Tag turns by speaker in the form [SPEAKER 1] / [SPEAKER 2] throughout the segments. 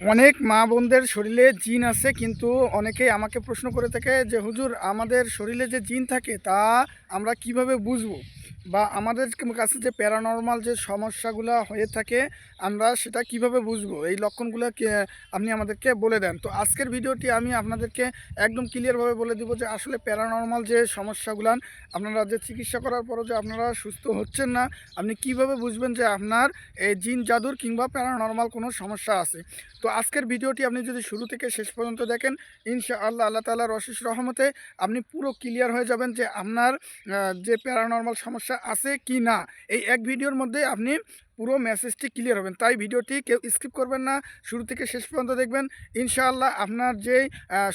[SPEAKER 1] অনেক মা বোনদের শরীরে জিন আছে, কিন্তু অনেকেই আমাকে প্রশ্ন করে থাকে যে, হুজুর, আমাদের শরীরে যে জিন থাকে, তা আমরা কীভাবে বুঝব? বা আমাদের কাছে যে প্যারানর্মাল যে সমস্যাগুলো হয়ে থাকে, আমরা সেটা কীভাবে বুঝব? এই লক্ষণগুলো আপনি আমাদেরকে বলে দেন। তো আজকের ভিডিওটি আমি আপনাদেরকে একদম ক্লিয়ারভাবে বলে দিব যে আসলে প্যারানর্মাল যে সমস্যাগুলো, আপনারা যে চিকিৎসা করার পরও যে আপনারা সুস্থ হচ্ছেন না, আপনি কীভাবে বুঝবেন যে আপনার এই জিন জাদুর কিংবা প্যারানর্মাল কোনো সমস্যা আছে? তো আজকের ভিডিওটি আপনি যদি শুরু থেকে শেষ পর্যন্ত দেখেন ইনশা আল্লাহ আল্লাহ তালার অশেষ রহমতে আপনি পুরো ক্লিয়ার হয়ে যাবেন যে আপনার যে প্যারানর্মাল সমস্যা আছে কি না, এই এক ভিডিওর মধ্যে আপনি পুরো মেসেজটি ক্লিয়ার হবেন। তাই ভিডিওটি কেউ স্কিপ করবেন না, শুরু থেকে শেষ পর্যন্ত দেখবেন। ইনশাআল্লাহ আপনার যে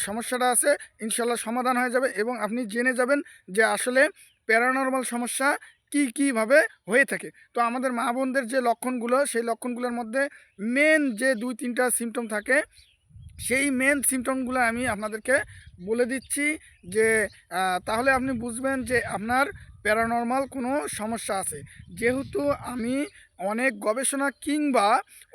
[SPEAKER 1] সমস্যাটা আছে, ইনশাআল্লাহ সমাধান হয়ে যাবে এবং আপনি জেনে যাবেন যে আসলে প্যারানর্মাল সমস্যা কি, কীভাবে হয়ে থাকে। তো আমাদের মা বোনদের যে লক্ষণগুলো, সেই লক্ষণগুলোর মধ্যে মেন যে দুই, তিনটা সিমটম থাকে, সেই মেন সিমটমগুলো আমি আপনাদেরকে বলে দিচ্ছি যে তাহলে আপনি বুঝবেন যে আপনার প্যারানর্মাল কোনো সমস্যা আছে। যেহেতু আমি অনেক গবেষণা কিংবা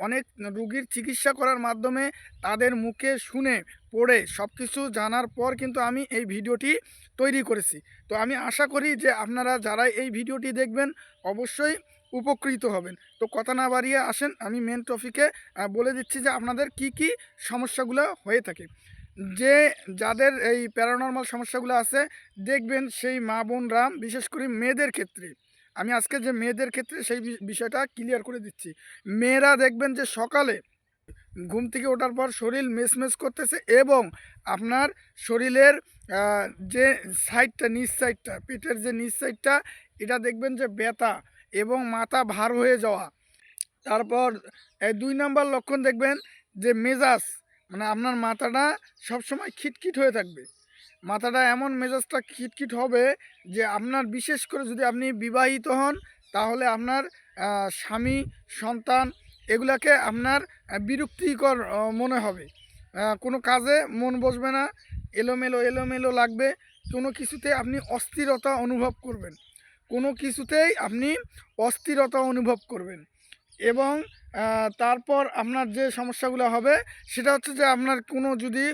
[SPEAKER 1] অনেক রুগীর চিকিৎসা করার মাধ্যমে তাদের মুখে শুনে, পড়ে সব কিছু জানার পর কিন্তু আমি এই ভিডিওটি তৈরি করেছি। তো আমি আশা করি যে আপনারা যারা এই ভিডিওটি দেখবেন অবশ্যই উপকৃত হবেন। তো কথা না বাড়িয়ে আসেন, আমি মেন টপিকে বলে দিচ্ছি যে আপনাদের কি কি সমস্যাগুলো হয়ে থাকে। যে যাদের এই প্যারানর্মাল সমস্যাগুলো আছে, দেখবেন সেই মা বোনরা, বিশেষ করে মেয়েদের ক্ষেত্রে, আমি আজকে যে মেয়েদের ক্ষেত্রে সেই বিষয়টা ক্লিয়ার করে দিচ্ছি। মেয়েরা দেখবেন যে সকালে ঘুম থেকে ওঠার পর শরীর মেসমেস করতেছে এবং আপনার শরীরের যে সাইডটা নিচ সাইডটা পেটের যে নিচ সাইডটা এটা দেখবেন যে ব্যথা এবং মাথা ভার হয়ে যাওয়া। তারপর দুই নাম্বার লক্ষণ দেখবেন যে মেজাজ মানে আপনার মাথাটা সবসময় খিটখিট হয়ে থাকবে। মাথাটা এমন মেজাজটা খিটখিট হবে যে আপনার বিশেষ করে যদি আপনি বিবাহিত হন, তাহলে আপনার স্বামী, সন্তান এগুলাকে আপনার বিরক্তিকর মনে হবে। কোনো কাজে মন বসবে না, এলোমেলো এলোমেলো লাগবে, কোনো কিছুতে আপনি অস্থিরতা অনুভব করবেন। কোনো কিছুতেই আপনি অস্থিরতা অনুভব করবেন। এবং তারপর আপনার যে সমস্যাগুলো হবে, সেটা হচ্ছে যে আপনার কোনো যদি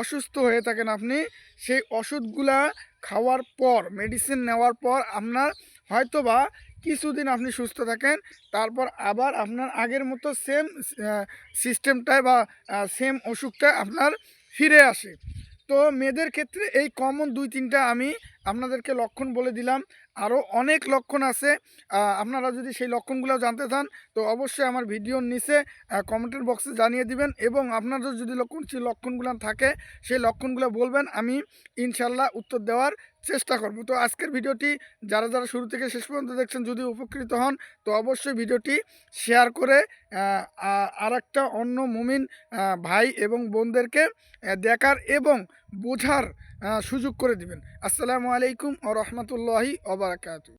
[SPEAKER 1] অসুস্থ হয়ে থাকেন আপনি, সেই ওষুধগুলা খাওয়ার পর মেডিসিন নেওয়ার পর আপনার হয়তোবা কিছুদিন আপনি সুস্থ থাকেন, তারপর আবার আপনার আগের মতো সেম সিস্টেমটায় বা সেম অসুখটা আপনার ফিরে আসে। তো মেয়েদের ক্ষেত্রে এই কমন দুই তিনটা আমি আপনাদেরকে লক্ষণ বলে দিলাম। আরও অনেক লক্ষণ আছে। আপনারা যদি সেই লক্ষণগুলো জানতে চান, তো অবশ্যই আমার ভিডিওর নিচে কমেন্টের বক্সে জানিয়ে দিবেন এবং আপনাদের যদি লক্ষণ সেই লক্ষণগুলো থাকে, সেই লক্ষণগুলো বলবেন, আমি ইনশাল্লাহ উত্তর দেওয়ার চেষ্টা করব। তো আজকের ভিডিওটি যারা যারা শুরু থেকে শেষ পর্যন্ত দেখছেন, যদি উপকৃত হন, তো অবশ্যই ভিডিওটি শেয়ার করে আর অন্য মুমিন ভাই এবং বোনদেরকে দেখার এবং বোঝার সুযোগ করে দিবেন। আসসালামু আলাইকুম ও রহমতুল্লাহি ওবরাকাতু